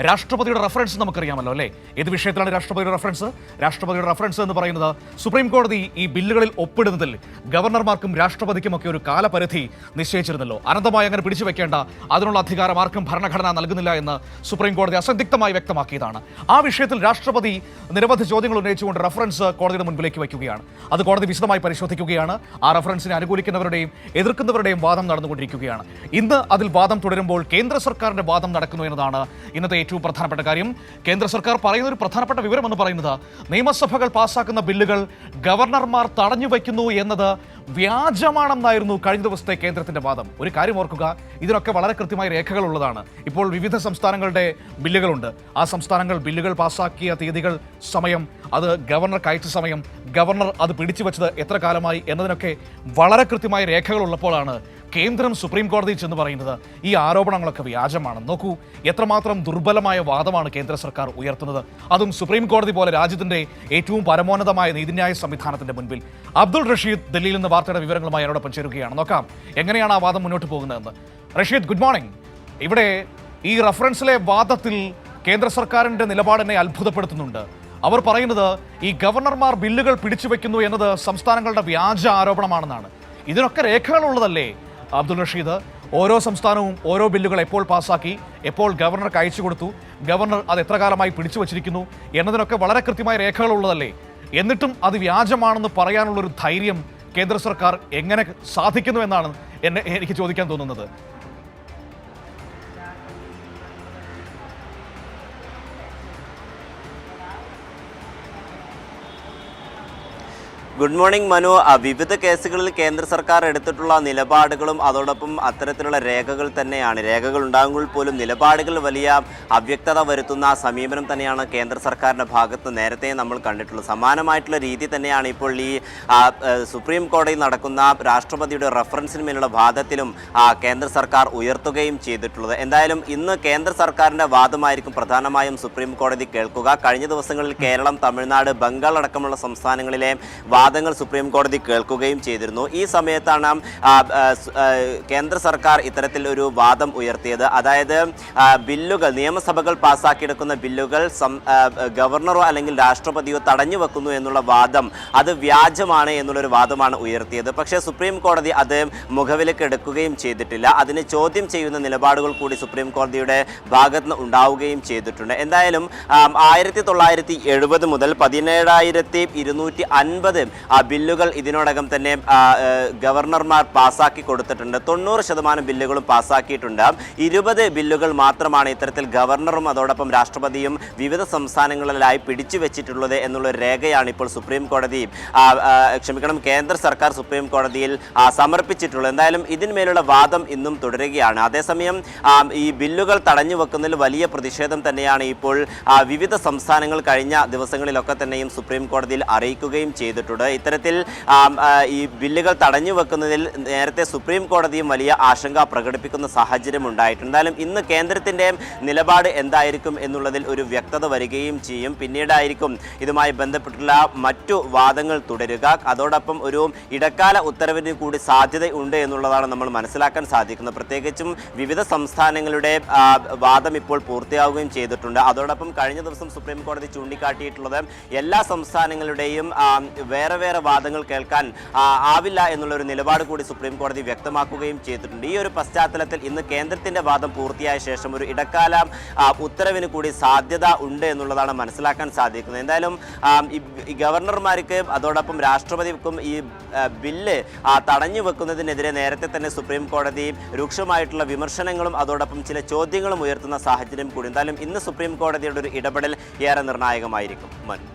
രാഷ്ട്രപതിയുടെ റഫറൻസ് നമുക്കറിയാമല്ലോ അല്ലേ? ഏത് വിഷയത്തിലാണ് രാഷ്ട്രപതിയുടെ റഫറൻസ്? രാഷ്ട്രപതിയുടെ റഫറൻസ് എന്ന് പറയുന്നത് സുപ്രീം കോടതി ഈ ബില്ലുകളിൽ ഒപ്പിടുന്നതിൽ ഗവർണർമാർക്കും രാഷ്ട്രപതിക്കും ഒക്കെ ഒരു കാലപരിധി നിശ്ചയിച്ചിരുന്നല്ലോ. അനന്തമായി അങ്ങനെ പിടിച്ചു വെക്കേണ്ട അതിനുള്ള അധികാരം ആർക്കും ഭരണഘടന നൽകുന്നില്ല എന്ന് സുപ്രീം കോടതി അസന്ധിഗ്ധമായി വ്യക്തമാക്കിയതാണ്. ആ വിഷയത്തിൽ രാഷ്ട്രപതി നിരവധി ചോദ്യങ്ങൾ ഉന്നയിച്ചുകൊണ്ട് റഫറൻസ് കോടതിയുടെ മുൻപിലേക്ക് വയ്ക്കുകയാണ്. അത് കോടതി വിശദമായി പരിശോധിക്കുകയാണ്. ആ റഫറൻസിനെ അനുകൂലിക്കുന്നവരുടെയും എതിർക്കുന്നവരുടെയും വാദം നടന്നുകൊണ്ടിരിക്കുകയാണ്. ഇന്ന് അതിൽ വാദം തുടരുമ്പോൾ കേന്ദ്ര സർക്കാരിന്റെ വാദം നടക്കുന്നു എന്നതാണ് ഇന്നത്തെ ഏറ്റവും പ്രധാനപ്പെട്ട കാര്യം. കേന്ദ്ര സർക്കാർ പറയുന്ന ഒരു പ്രധാനപ്പെട്ട വിവരം എന്ന് പറയുന്നത് നിയമസഭകൾ പാസ്സാക്കുന്ന ബില്ലുകൾ ഗവർണർമാർ തടഞ്ഞു വയ്ക്കുന്നു എന്നത് വ്യാജമാണെന്നായിരുന്നു കഴിഞ്ഞ ദിവസത്തെ കേന്ദ്രത്തിന്റെ വാദം. ഒരു കാര്യം ഓർക്കുക ഇതിനൊക്കെ വളരെ കൃത്യമായ രേഖകൾ ഉള്ളതാണ് ഇപ്പോൾ വിവിധ സംസ്ഥാനങ്ങളുടെ ബില്ലുകളുണ്ട്. ആ സംസ്ഥാനങ്ങൾ ബില്ലുകൾ പാസ്സാക്കിയ തീയതികൾ സമയം അത് ഗവർണർ അയച്ച സമയം ഗവർണർ അത് പിടിച്ചു വെച്ചത് എത്ര കാലമായി എന്നതിനൊക്കെ വളരെ കൃത്യമായ രേഖകൾ ഉള്ളപ്പോഴാണ് കേന്ദ്രം സുപ്രീം കോടതിയിൽ ചെന്ന് പറയുന്നത് ഈ ആരോപണങ്ങളൊക്കെ വ്യാജമാണ്. നോക്കൂ എത്രമാത്രം ദുർബലമായ വാദമാണ് കേന്ദ്ര സർക്കാർ ഉയർത്തുന്നത്. അതും സുപ്രീം കോടതി പോലെ രാജ്യത്തിന്റെ ഏറ്റവും പരമോന്നതമായ നീതിന്യായ സംവിധാനത്തിന്റെ മുൻപിൽ. അബ്ദുൾ റഷീദ് ദില്ലിയിൽ നിന്ന് വാർത്തയുടെ വിവരങ്ങളുമായി എന്നോടൊപ്പം ചേരുകയാണ്. നോക്കാം എങ്ങനെയാണ് ആ വാദം മുന്നോട്ട് പോകുന്നതെന്ന്. Rasheed good morning. ഇവിടെ ഈ റഫറൻസിലെ വാദത്തിൽ കേന്ദ്ര സർക്കാരിന്റെ നിലപാടിനെ അത്ഭുതപ്പെടുത്തുന്നുണ്ട്. അവർ പറയുന്നത് ഈ ഗവർണർമാർ ബില്ലുകൾ പിടിച്ചു വെക്കുന്നു എന്നത് സംസ്ഥാനങ്ങളുടെ വ്യാജ ആരോപണമാണെന്നാണ്. ഇതിനൊക്കെ രേഖകളുള്ളതല്ലേ? അബ്ദുൾ റഷീദ് ഓരോ സംസ്ഥാനവും ഓരോ ബില്ലുകൾ എപ്പോൾ പാസ്സാക്കി എപ്പോൾ ഗവർണർക്ക് അയച്ചു കൊടുത്തു ഗവർണർ അത് എത്ര കാലമായി പിടിച്ചു വച്ചിരിക്കുന്നു എന്നതിനൊക്കെ വളരെ കൃത്യമായ രേഖകളുള്ളതല്ലേ എന്നിട്ടും അത് വ്യാജമാണെന്ന് പറയാനുള്ളൊരു ധൈര്യം കേന്ദ്ര സർക്കാർ എങ്ങനെ സാധിക്കുന്നു എന്നാണ് എന്നെ എനിക്ക് ചോദിക്കാൻ തോന്നുന്നത്. ഗുഡ് മോർണിംഗ് മനു വിവിധ കേസുകളിൽ കേന്ദ്ര സർക്കാർ എടുത്തിട്ടുള്ള നിലപാടുകളും അതോടൊപ്പം അത്തരത്തിലുള്ള രേഖകൾ തന്നെയാണ്. രേഖകൾ ഉണ്ടാകുമ്പോൾ പോലും നിലപാടുകൾ വലിയ അവ്യക്തത വരുത്തുന്ന സമീപനം തന്നെയാണ് കേന്ദ്ര സർക്കാരിന്റെ ഭാഗത്ത് നേരത്തെ നമ്മൾ കണ്ടിട്ടുള്ളത്. സമാനമായിട്ടുള്ള രീതി തന്നെയാണ് ഇപ്പോൾ ഈ സുപ്രീം കോടതിയിൽ നടക്കുന്ന രാഷ്ട്രപതിയുടെ റഫറൻസിന് മേലുള്ള വാദത്തിലും കേന്ദ്ര സർക്കാർ ഉയർത്തുകയും ചെയ്തിട്ടുള്ളത്. എന്തായാലും ഇന്ന് കേന്ദ്ര സർക്കാരിന്റെ വാദമായിരിക്കും പ്രധാനമായും സുപ്രീം കോടതി കേൾക്കുക. കഴിഞ്ഞ ദിവസങ്ങളിൽ കേരളം തമിഴ്നാട് ബംഗാൾ അടക്കമുള്ള സംസ്ഥാനങ്ങളിലെ വാദങ്ങൾ സുപ്രീം കോടതി കേൾക്കുകയും ചെയ്തിരുന്നു. ഈ സമയത്താണ് കേന്ദ്ര സർക്കാർ ഇത്തരത്തിൽ ഒരു വാദം ഉയർത്തിയത്. അതായത് ബില്ലുകൾ നിയമസഭകൾ പാസ്സാക്കിയെടുക്കുന്ന ബില്ലുകൾ ഗവർണറോ അല്ലെങ്കിൽ രാഷ്ട്രപതിയോ തടഞ്ഞു വെക്കുന്നു എന്നുള്ള വാദം അത് വ്യാജമാണ് എന്നുള്ളൊരു വാദമാണ് ഉയർത്തിയത്. പക്ഷേ സുപ്രീം കോടതി അത് മുഖവിലേക്ക് എടുക്കുകയും ചെയ്തിട്ടില്ല. അതിനെ ചോദ്യം ചെയ്യുന്ന നിലപാടുകൾ കൂടി സുപ്രീം കോടതിയുടെ ഭാഗത്ത് നിന്ന് ഉണ്ടാവുകയും ചെയ്തിട്ടുണ്ട്. എന്തായാലും ആയിരത്തി തൊള്ളായിരത്തി എഴുപത് മുതൽ പതിനേഴായിരത്തി ഇരുന്നൂറ്റി അൻപത് ബില്ലുകൾ ഇതിനോടകം തന്നെ ഗവർണർമാർ പാസ്സാക്കി കൊടുത്തിട്ടുണ്ട്. തൊണ്ണൂറ് ശതമാനം ബില്ലുകളും പാസ്സാക്കിയിട്ടുണ്ട് ഇരുപത് ബില്ലുകൾ മാത്രമാണ് ഇത്തരത്തിൽ ഗവർണറും അതോടൊപ്പം രാഷ്ട്രപതിയും വിവിധ സംസ്ഥാനങ്ങളിലായി പിടിച്ചു വെച്ചിട്ടുള്ളത് എന്നുള്ള രേഖയാണ് ഇപ്പോൾ സുപ്രീം കോടതി ആ, ആ, ക്ഷമിക്കണം കേന്ദ്ര സർക്കാർ സുപ്രീം കോടതിയിൽ സമർപ്പിച്ചിട്ടുള്ളത്. എന്തായാലും ഇതിന്മേലുള്ള വാദം ഇന്നും തുടരുകയാണ്. അതേസമയം ഈ ബില്ലുകൾ തടഞ്ഞു വെക്കുന്നതിൽ വലിയ പ്രതിഷേധം തന്നെയാണ് ഇപ്പോൾ വിവിധ സംസ്ഥാനങ്ങൾ കഴിഞ്ഞ ദിവസങ്ങളിലൊക്കെ തന്നെയും സുപ്രീം കോടതിയിൽ അറിയിക്കുകയും ചെയ്തിട്ടുണ്ട്. ഇത്തരത്തിൽ ഈ ബില്ലുകൾ തടഞ്ഞു വെക്കുന്നതിൽ നേരത്തെ സുപ്രീം കോടതിയും വലിയ ആശങ്ക പ്രകടിപ്പിക്കുന്ന സാഹചര്യം ഉണ്ടായിട്ടുണ്ട്. എന്തായാലും ഇന്ന് കേന്ദ്രത്തിന്റെ നിലപാട് എന്തായിരിക്കും എന്നുള്ളതിൽ ഒരു വ്യക്തത വരികയും ചെയ്യും. പിന്നീടായിരിക്കും ഇതുമായി ബന്ധപ്പെട്ടുള്ള മറ്റു വാദങ്ങൾ തുടരുക. അതോടൊപ്പം ഒരു ഇടക്കാല ഉത്തരവിന് കൂടി സാധ്യതയുണ്ട് എന്നുള്ളതാണ് നമ്മൾ മനസ്സിലാക്കാൻ സാധിക്കുന്നത്. പ്രത്യേകിച്ചും വിവിധ സംസ്ഥാനങ്ങളുടെ വാദം ഇപ്പോൾ പൂർത്തിയാവുകയും ചെയ്തിട്ടുണ്ട്. അതോടൊപ്പം കഴിഞ്ഞ ദിവസം സുപ്രീം കോടതി ചൂണ്ടിക്കാട്ടിയിട്ടുള്ളത് എല്ലാ സംസ്ഥാനങ്ങളുടെയും ആ, വേറെ വേറെ വാദങ്ങൾ കേൾക്കാൻ ആവില്ല എന്നുള്ള ഒരു നിലപാട് കൂടി സുപ്രീം കോടതി വ്യക്തമാക്കുകയും ചെയ്തിട്ടുണ്ട്. ഈ ഒരു പശ്ചാത്തലത്തിൽ ഇന്ന് കേന്ദ്രത്തിന്റെ വാദം പൂർത്തിയായ ശേഷം ഒരു ഇടക്കാല ഉത്തരവിന് കൂടി സാധ്യത ഉണ്ട് എന്നുള്ളതാണ് മനസ്സിലാക്കാൻ സാധിക്കുന്നത്. എന്തായാലും ഗവർണർമാർക്ക് അതോടൊപ്പം രാഷ്ട്രപതിക്കും ഈ ബില്ല് തടഞ്ഞു വെക്കുന്നതിനെതിരെ നേരത്തെ തന്നെ സുപ്രീം കോടതി രൂക്ഷമായിട്ടുള്ള വിമർശനങ്ങളും അതോടൊപ്പം ചില ചോദ്യങ്ങളും ഉയർത്തുന്ന സാഹചര്യം കൂടി. എന്തായാലും ഇന്ന് സുപ്രീം കോടതിയുടെ ഒരു ഇടപെടൽ ഏറെ നിർണായകമായിരിക്കും. മനു